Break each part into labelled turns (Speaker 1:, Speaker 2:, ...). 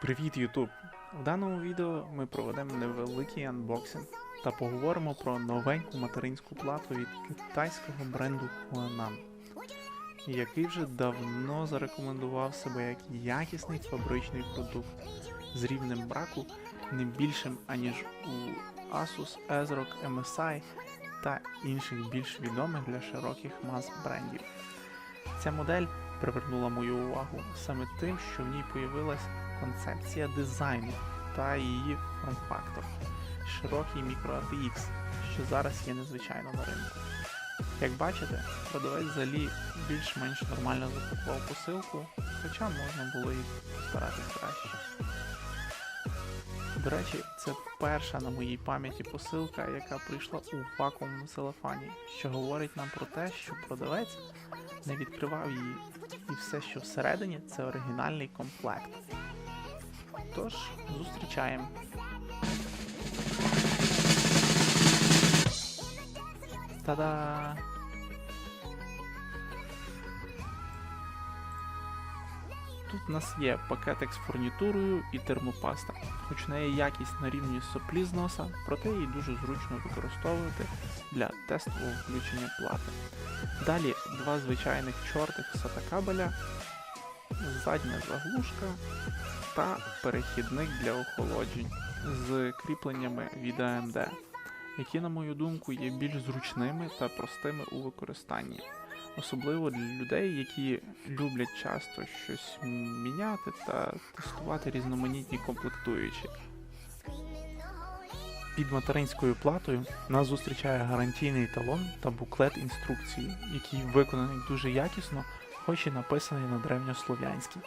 Speaker 1: Привіт, Ютуб! В даному відео ми проведемо невеликий анбоксинг та поговоримо про новеньку материнську плату від китайського бренду Huanan, який вже давно зарекомендував себе як якісний фабричний продукт з рівнем браку не більшим аніж у Asus, ASRock, MSI та інших більш відомих для широких мас брендів. Ця модель привернула мою увагу саме тим, що в ній появилась концепція дизайну та її форм-фактор широкий мікро ATX, що зараз є незвичайно на ринку. Як бачите, продавець взагалі більш-менш нормально запакував посилку, хоча можна було і постаратись краще. До речі, це перша на моїй пам'яті посилка, яка прийшла у вакуумному целофані, що говорить нам про те, що продавець не відкривав її, і все, що всередині, це оригінальний комплект. Тож, зустрічаємо. Та-да! Тут у нас є пакетик з фурнітурою і термопаста, хоч в неї якість на рівні соплі з носа, проте її дуже зручно використовувати для тестового включення плати. Далі два звичайних чортих SATA кабеля, задня заглушка та перехідник для охолоджень з кріпленнями від AMD, які, на мою думку, є більш зручними та простими у використанні. Особливо для людей, які люблять часто щось міняти та тестувати різноманітні комплектуючі. Під материнською платою нас зустрічає гарантійний талон та буклет інструкції, який виконаний дуже якісно, хоч і написаний на древньослов'янській.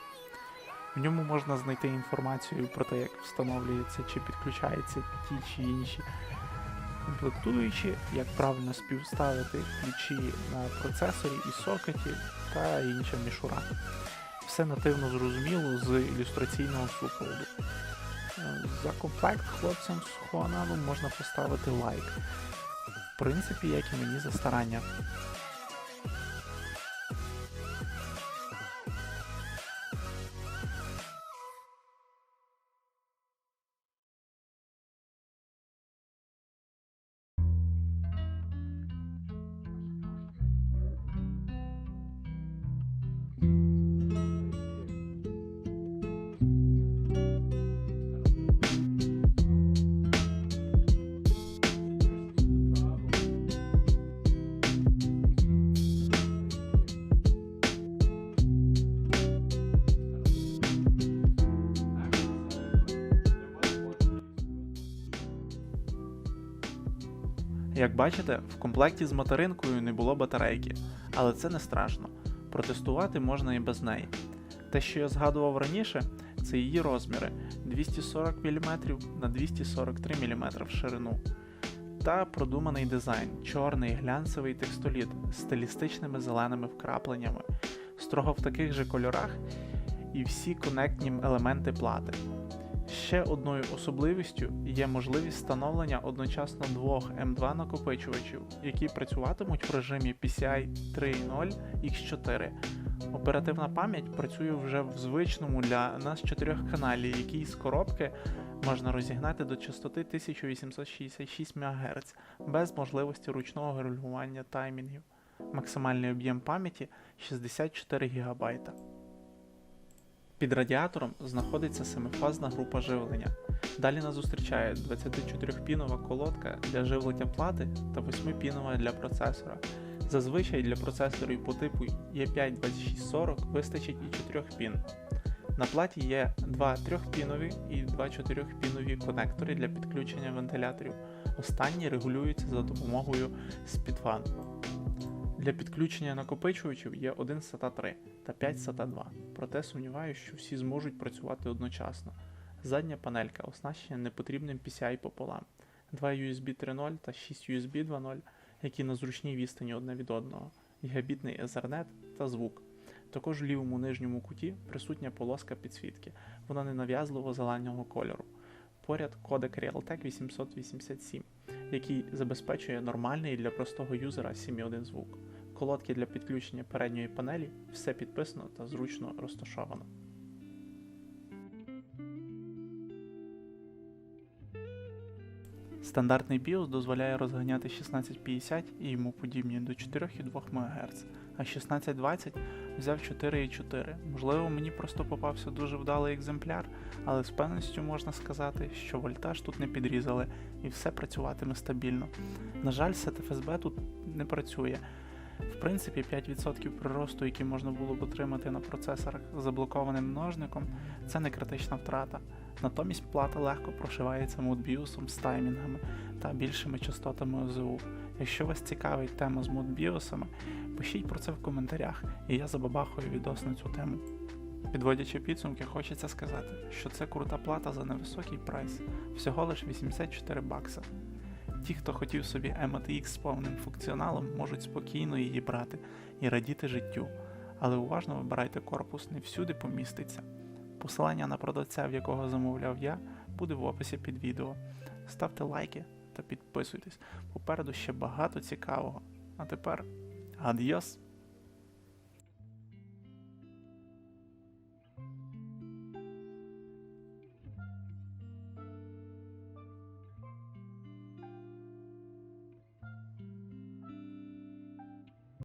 Speaker 1: В ньому можна знайти інформацію про те, як встановлюється чи підключаються ті чи інші комплектуючі, як правильно співставити ключі на процесорі і сокеті та інша мішура. Все нативно зрозуміло з ілюстраційного супроводу. За комплект хлопцям з Хуанану можна поставити лайк. В принципі, як і мені за старання. Як бачите, в комплекті з материнкою не було батарейки, але це не страшно. Протестувати можна і без неї. Те, що я згадував раніше, це її розміри 240 мм на 243 мм в ширину. Та продуманий дизайн, чорний глянцевий текстоліт з стилістичними зеленими вкрапленнями, строго в таких же кольорах і всі конектні елементи плати. Ще одною особливістю є можливість встановлення одночасно двох M2 накопичувачів, які працюватимуть в режимі PCI 3.0 X4. Оперативна пам'ять працює вже в звичному для нас 4 каналі, який з коробки можна розігнати до частоти 1866 МГц без можливості ручного регулювання таймінгів. Максимальний об'єм пам'яті 64 ГБ. Під радіатором знаходиться семифазна група живлення. Далі нас зустрічає 24-пінова колодка для живлення плати та 8-пінова для процесора. Зазвичай для процесорів по типу E5-2640 вистачить і 4 пін. На платі є два 3-пінові і два 4-пінові конектори для підключення вентиляторів. Останні регулюються за допомогою SpeedFan. Для підключення накопичувачів є один SATA 3 та 5 SATA 2, проте сумніваюся, що всі зможуть працювати одночасно. Задня панелька оснащена непотрібним PCI пополам, 2 USB 3.0 та 6 USB 2.0, які на зручній відстані одне від одного, гігабітний Ethernet та звук. Також в лівому нижньому куті присутня полоска підсвітки, вона ненав'язливо зеленого кольору. Поряд кодек Realtek 887, який забезпечує нормальний для простого юзера 7.1 звук колодки для підключення передньої панелі, все підписано та зручно розташовано. Стандартний BIOS дозволяє розганяти 1650 і йому подібні до 4,2 МГц, а 1620 взяв 4,4. Можливо, мені просто попався дуже вдалий екземпляр, але з певністю можна сказати, що вольтаж тут не підрізали і все працюватиме стабільно. На жаль, сет тут не працює, в принципі, 5% приросту, який можна було б отримати на процесорах з заблокованим множником, це не критична втрата. Натомість плата легко прошивається модбіусом з таймінгами та більшими частотами ОЗУ. Якщо вас цікавить тема з модбіусами, пишіть про це в коментарях, і я забабахаю відос на цю тему. Підводячи підсумки, хочеться сказати, що це крута плата за невисокий прайс, всього лиш 84 бакса. Ті, хто хотів собі MTX з повним функціоналом, можуть спокійно її брати і радіти життю, але уважно вибирайте корпус, не всюди поміститься. Посилання на продавця, в якого замовляв я, буде в описі під відео. Ставте лайки та підписуйтесь. Попереду ще багато цікавого. А тепер адіос!